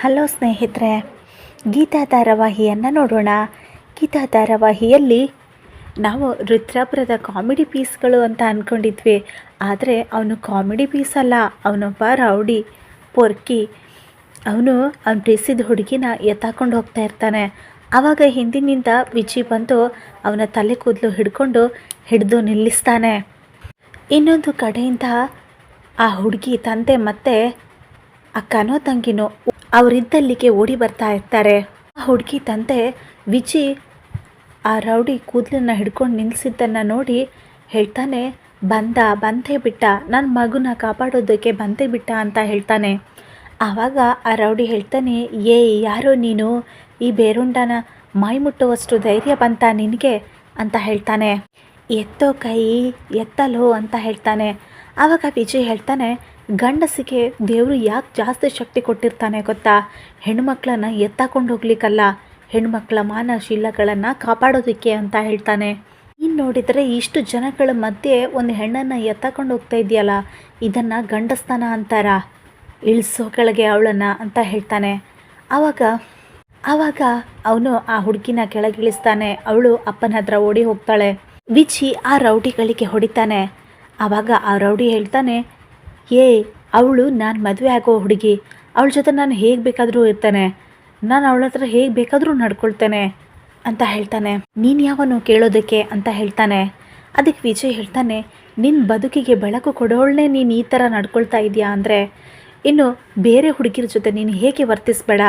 Hello ಸ್ನೇಹಿತರೆ, ಗೀತಾ ಧಾರಾವಾಹಿಯನ್ನು ನೋಡೋಣ. ಗೀತಾ ಧಾರಾವಾಹಿಯಲ್ಲಿ ನಾವು ರುದ್ರಾಪುರದ ಕಾಮಿಡಿ ಪೀಸ್ಗಳು ಅಂತ ಅಂದ್ಕೊಂಡಿದ್ವಿ ಆದರೆ ಅವನು ಕಾಮಿಡಿ ಪೀಸ್ ಅಲ್ಲ, ಅವನೊಬ್ಬ ರೌಡಿ, ಪೊರ್ಕಿ. ಅವನು ಅವ್ನು ಪ್ರೀಸಿದ ಹುಡುಗಿನ ಎತ್ತಾಕೊಂಡು ಹೋಗ್ತಾ ಇರ್ತಾನೆ. ಆವಾಗ ಹಿಂದಿನಿಂದ ವಿಜಿ ಬಂದು ಅವನ ತಲೆ ಕೂದಲು ಹಿಡ್ಕೊಂಡು ಹಿಡಿದು ನಿಲ್ಲಿಸ್ತಾನೆ. ಇನ್ನೊಂದು ಕಡೆಯಿಂದ ಆ ಹುಡುಗಿ, ತಂದೆ ಮತ್ತೆ ಅಕ್ಕನೋ, ತಂಗಿನೋ ಅವರಿದ್ದಲ್ಲಿಗೆ ಓಡಿ ಬರ್ತಾ ಇರ್ತಾರೆ. ಆ ಹುಡುಗಿ ತಂದೆ ವಿಜಿ ಆ ರೌಡಿ ಕೂದಲನ್ನ ಹಿಡ್ಕೊಂಡು ನಿಲ್ಲಿಸಿದ್ದನ್ನು ನೋಡಿ ಹೇಳ್ತಾನೆ, ಬಂದ, ಬಂದೇ ಬಿಟ್ಟ. ನನ್ನ ಮಗುನ ಕಾಪಾಡೋದಕ್ಕೆ ಬಂದೇ ಬಿಟ್ಟ ಅಂತ ಹೇಳ್ತಾನೆ. ಆವಾಗ ಆ ರೌಡಿ ಹೇಳ್ತಾನೆ ಏ ಯಾರೋ ನೀನು? ಈ ಬೇರುಂಡನ ಮೈ ಮುಟ್ಟುವಷ್ಟು ಧೈರ್ಯ ಬಂತ ನಿನಗೆ? ಅಂತ ಹೇಳ್ತಾನೆ. ಎತ್ತೋ ಕೈ, ಎತ್ತಲೋ ಅಂತ ಹೇಳ್ತಾನೆ. ಆವಾಗ ವಿಜಯ್ ಹೇಳ್ತಾನೆ ಗಂಡಸಿಗೆ ದೇವರು ಯಾಕೆ ಜಾಸ್ತಿ ಶಕ್ತಿ ಕೊಟ್ಟಿರ್ತಾನೆ ಗೊತ್ತಾ? ಹೆಣ್ಮಕ್ಳನ್ನ ಎತ್ತಾಕೊಂಡು ಹೋಗ್ಲಿಕ್ಕಲ್ಲ. ಹೆಣ್ಮಕ್ಳ ಮಾನಶೀಲಗಳನ್ನು ಕಾಪಾಡೋದಕ್ಕೆ ಅಂತ ಹೇಳ್ತಾನೆ. ಇನ್ನು ನೋಡಿದರೆ ಇಷ್ಟು ಜನಗಳ ಮಧ್ಯೆ ಒಂದು ಹೆಣ್ಣನ್ನು ಎತ್ತಾಕೊಂಡು ಹೋಗ್ತಾ ಇದೆಯಲ್ಲ? ಇದನ್ನು ಗಂಡಸ್ತಾನ ಅಂತಾರ? ಇಳಿಸೋ ಕೆಳಗೆ ಅವಳನ್ನು ಅಂತ ಹೇಳ್ತಾನೆ. ಆವಾಗ ಆವಾಗ ಅವನು ಆ ಹುಡುಗಿನ ಕೆಳಗಿಳಿಸ್ತಾನೆ ಅವಳು ಅಪ್ಪನ ಹತ್ರ ಓಡಿ ಹೋಗ್ತಾಳೆ. ವಿಚಿ ಆ ರೌಡಿಗಳಿಗೆ ಹೊಡಿತಾನೆ. ಆವಾಗ ಆ ರೌಡಿ ಹೇಳ್ತಾನೆ ಏ, ಅವಳು ನಾನು ಮದುವೆ ಆಗೋ ಹುಡುಗಿ. ಅವಳ ಜೊತೆ ನಾನು ಹೇಗೆ ಬೇಕಾದರೂ ಇರ್ತಾನೆ. ನಾನು ಅವಳ ಹತ್ರ ಹೇಗೆ ಬೇಕಾದರೂ ನಡ್ಕೊಳ್ತೇನೆ ಅಂತ ಹೇಳ್ತಾನೆ. ನೀನು ಯಾವನು ಕೇಳೋದಕ್ಕೆ ಅಂತ ಹೇಳ್ತಾನೆ. ಅದಕ್ಕೆ ವಿಜಯ್ ಹೇಳ್ತಾನೆ ನಿನ್ನ ಬದುಕಿಗೆ ಬೆಳಕು ಕೊಡೋಳ್ನೇ ನೀನು ಈ ಥರ ನಡ್ಕೊಳ್ತಾ ಇದೆಯಾ? ಅಂದರೆ, ಇನ್ನು ಬೇರೆ ಹುಡುಗಿರ ಜೊತೆ ನೀನು ಹೇಗೆ ವರ್ತಿಸ್ಬೇಡ?